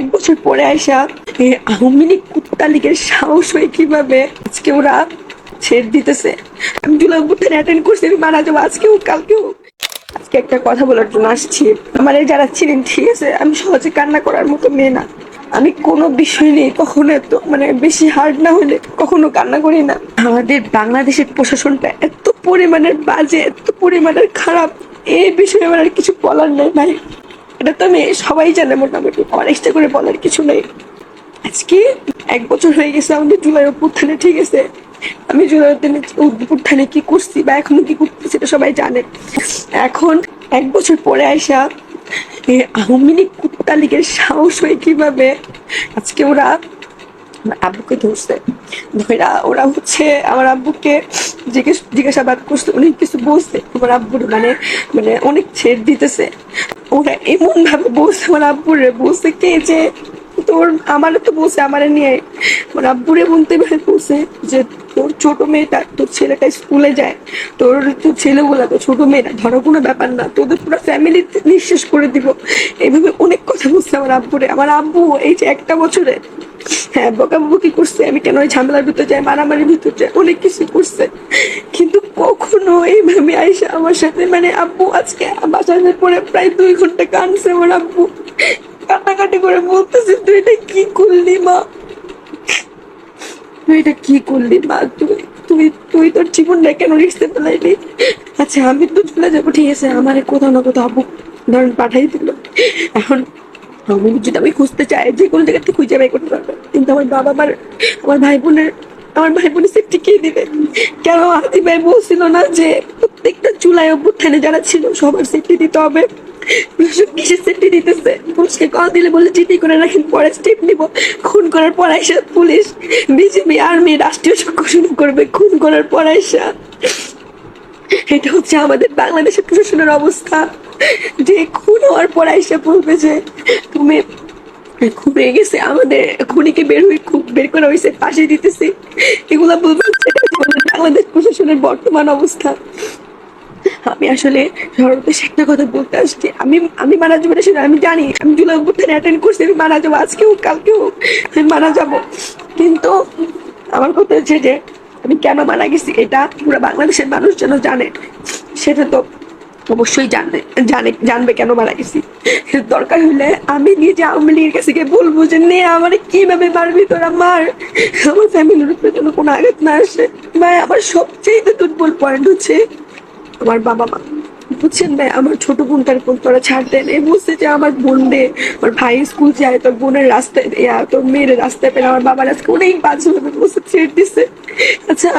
এক বছর পরে আইসা আওয়ামী লীগ কুত্তা লীগের সাহস হয়ে কীভাবে? আজকে ওরা ছেড় দিতেছে। আমি জুলাই অভ্যুত্থানে অ্যাটেন্ড করছি, আমি মারা যাব আজকেও, কালকেও। আজকে একটা কথা বলার জন্য আসছি। আমার যারা ছিলেন, ঠিক আছে, আমি সহজে কান্না করার মতো মেয়ে না। আমি কোনো বিষয় নেই কখনো এত মানে বেশি হার্ড না হলে কখনো কান্না করি না। আমাদের বাংলাদেশের প্রশাসনটা এত পরিমাণের বাজে, এত পরিমাণের খারাপ এই বিষয়ে আমার আর কিছু বলার নেই ভাই। এটা তো আমি সবাই জানে মোটামুটি, আমার এক্সট্রা করে বলার কিছু নেই। আজকে এক বছর হয়ে গেছে, আমাদের জুলাই অভ্যুত্থানে, ঠিক আছে? আমি জুলাই অভ্যুত্থানে কি করছি বা এখনও কি করতেছি সেটা সবাই জানে। এখন এক বছর পরে আইসা আওয়ামী লীগ কুত্তা লীগের সাহস হয়ে কীভাবে? আজকে ওরা আব্বুকে ধরছে। ধরা ওরা হচ্ছে আমার আব্বুকে জিজ্ঞেস জিজ্ঞাসাবাদ করছে, অনেক কিছু বলছে। আমার আব্বুর মানে মানে অনেক ছেড় দিতেছে। ওরা এমন ভাবে বলছে আমার আব্বুরে বলছে কে যে তোর আমারে তো বলছে, আমারে নিয়ে আমার আব্বুরে বলতে ভাই বলছে যে, তোর ছোট মেয়েটা তোর ছেলেটা স্কুলে যায়, তোর তোর ছেলেগুলা তো ছোট মেয়েটা ধরো কোনো ব্যাপার না, তোদের পুরো ফ্যামিলি নিঃশেষ করে দিব। এইভাবে অনেক কথা বলছে আমার আব্বুরে। আমার আব্বু এই যে একটা বছরে হ্যাঁ বকাবকি করছে, আমি কেন ওই ঝামেলার ভিতরে যাই, মারামারির ভিতরে যাই, অনেক কিছু করছে। কিন্তু কখনো এইভাবে আইসা আমার সাথে মানে আব্বু আজকে বাসায় পরে প্রায় দুই ঘণ্টা কানছে আমার আব্বু। কান্নাকাটি করে বলতেছে, তুই এটা কি করলি, মা? তুই এটা কি করলি, মা? তুই তুই তুই তোর জীবনটা কেন রিক্সে ফেলাইলি? আচ্ছা আমি তো চলে যাব, ঠিক আছে, আমার কোথাও না কোথাও আব্বু ধরেন পাঠাই দিল। এখন আমি যদি আমি খুঁজতে চাই, যে কোনো জায়গা থেকে খুঁজে বাই করতে পারবে। কিন্তু আমার বাবা আমার আমার ভাই বোনের আমার ভাই বোনের সেফটি কে দিবে? কেন? আদি ভাই বলছিল না যে প্রত্যেকটা চুলায় অভ্যুত্থানে যারা ছিল, সবার সেফটি দিতে হবে। খুন করার পর পুলিশ বিজেপি আর্মি রাষ্ট্রীয় শুরু করবে, খুন করার এটা হচ্ছে আমাদের বাংলাদেশের প্রশাসনের অবস্থা। যে খুন হওয়ার পর আইসা বলবে যে, তুমি খুব আমাদের খুনিকে বের হয়ে খুব বের হয়েছে, ফাঁসি দিতেছি। এগুলা বলবে সেটা হচ্ছে আমাদের বাংলাদেশ প্রশাসনের বর্তমান অবস্থা। আমি আসলে সর্বদেশে একটা কথা বলতে আসছি, আমি আমি মারা যাব না সেটা আমি জানি, আমি জুলাই অ্যাটেন্ড করছি, আমি মারা যাব আজকে আজকেও, কালকেও আমি মারা যাব। কিন্তু আমার কথা হচ্ছে যে, আমি কেন মারা গেছি, এটা পুরো বাংলাদেশের মানুষ যেন জানে, সেটা তো অবশ্যই জানবে জানে, জানবে কেন মারা গেছি। দরকার হলে আমি নিজে আওয়ামী লীগের কাছে গিয়ে বলব যে, নে, আমার কীভাবে মারবি তোরা? মার। আমার ফ্যামিলির উপরে যেন কোনো আঘাত না আসে। ভাই, আমার সবচেয়ে দুর্বল পয়েন্ট হচ্ছে আমার বাবা মা। বুঝছেন ভাই, আমার ছোট বোনটার কোন তোরা ছাড় দেন এ বুঝছে যে, আমার বোন দে, আমার ভাই স্কুল যায়, তোর বোনের রাস্তায় তোর মেয়ের রাস্তায় পেলে আমার বাবার আজকে অনেক বাজে বসে ছেড়ে দিছে। আচ্ছা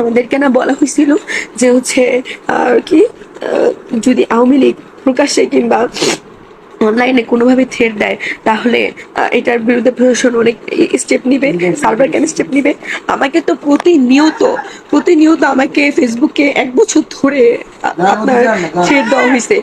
আমাদেরকে না বলা হয়েছিল যে হচ্ছে কি? যদি আওয়ামী লীগ প্রকাশ্যে কিংবা অনলাইনে কোনোভাবে থ্রেড দেয় তাহলে এটার বিরুদ্ধে প্রশাসন অনেক স্টেপ নিবে সার্ভার কেন স্টেপ নিবে? আমাকে তো প্রতিনিয়ত প্রতিনিয়ত আমাকে ফেসবুকে এক বছর ধরে আপনার থ্রেড দেওয়া হয়েছে